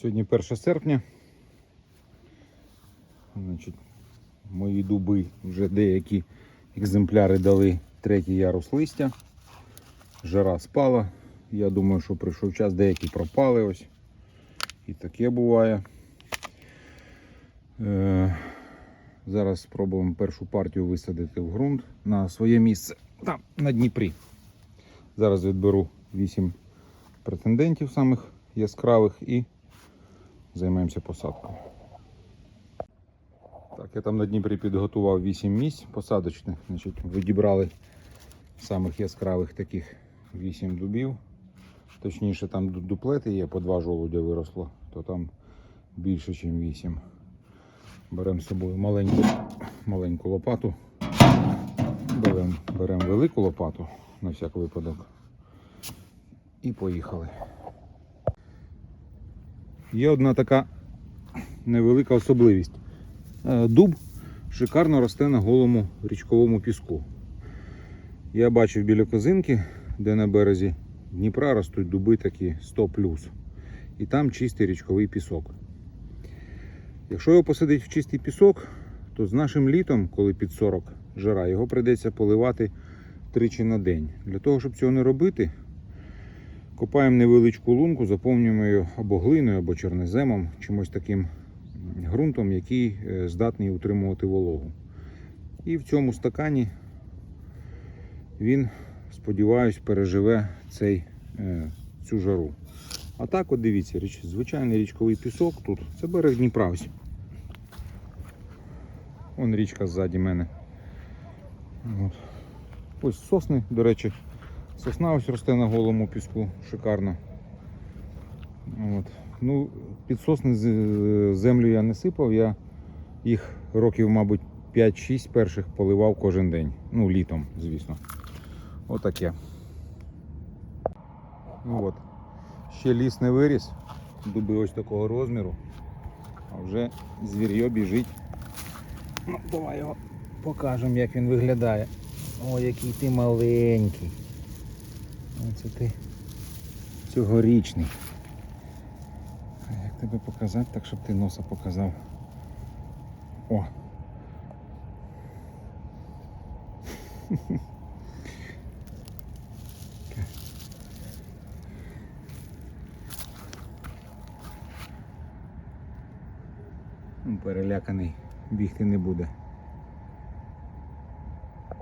Сьогодні 1 серпня. Значить, мої дуби вже деякі екземпляри дали третій ярус листя. Жара спала. Я думаю, що прийшов час, деякі пропали ось. І таке буває. Е, зараз спробуємо першу партію висадити в ґрунт на своє місце там, на Дніпрі. Зараз відберу 8 претендентів самих яскравих і займемося посадкою. Так, я там на Дніпрі підготував 8 місць посадочних. Значить, відібрали самих яскравих таких 8 дубів. Точніше, там дуплети є, по два жолудя виросло, то там більше, ніж 8. Беремо з собою маленьку, маленьку лопату. Беремо берем велику лопату на всяк випадок. І поїхали. Є одна така невелика особливість. Е, Дуб шикарно росте на голому річковому піску. Я бачив біля козинки, де на березі Дніпра ростуть дуби такі 100 І там чистий річковий пісок. Якщо його посадити в чистий пісок, то з нашим літом, коли під 40 жара, його прийдеться поливати тричі на день. Для того, щоб цього не робити, копаємо невеличку лунку, заповнюємо її або глиною, або чорноземом, чимось таким ґрунтом, який е, здатний утримувати вологу. І в цьому стакані він, сподіваюсь, переживе цей, е, цю жару. А так, от дивіться, річ, звичайний річковий пісок тут. Це берег Дніпра ось. Вон річка ззаді мене. От. Ось сосни, до речі, сосна ось росте на голому піску, шикарно. От. Ну, під сосни землю я не сипав, я їх років, мабуть, 5-6 перших поливав кожен день. Ну, літом, звісно. Отаке. Ну от. Ще ліс не виріс, дуби ось такого розміру, а вже звір'йо біжить. Ну, давай його покажемо, як він виглядає. О, який ти маленький. Оце ти цьогорічний. А як тебе показати, так щоб ти носа показав? О! Переляканий бігти не буде.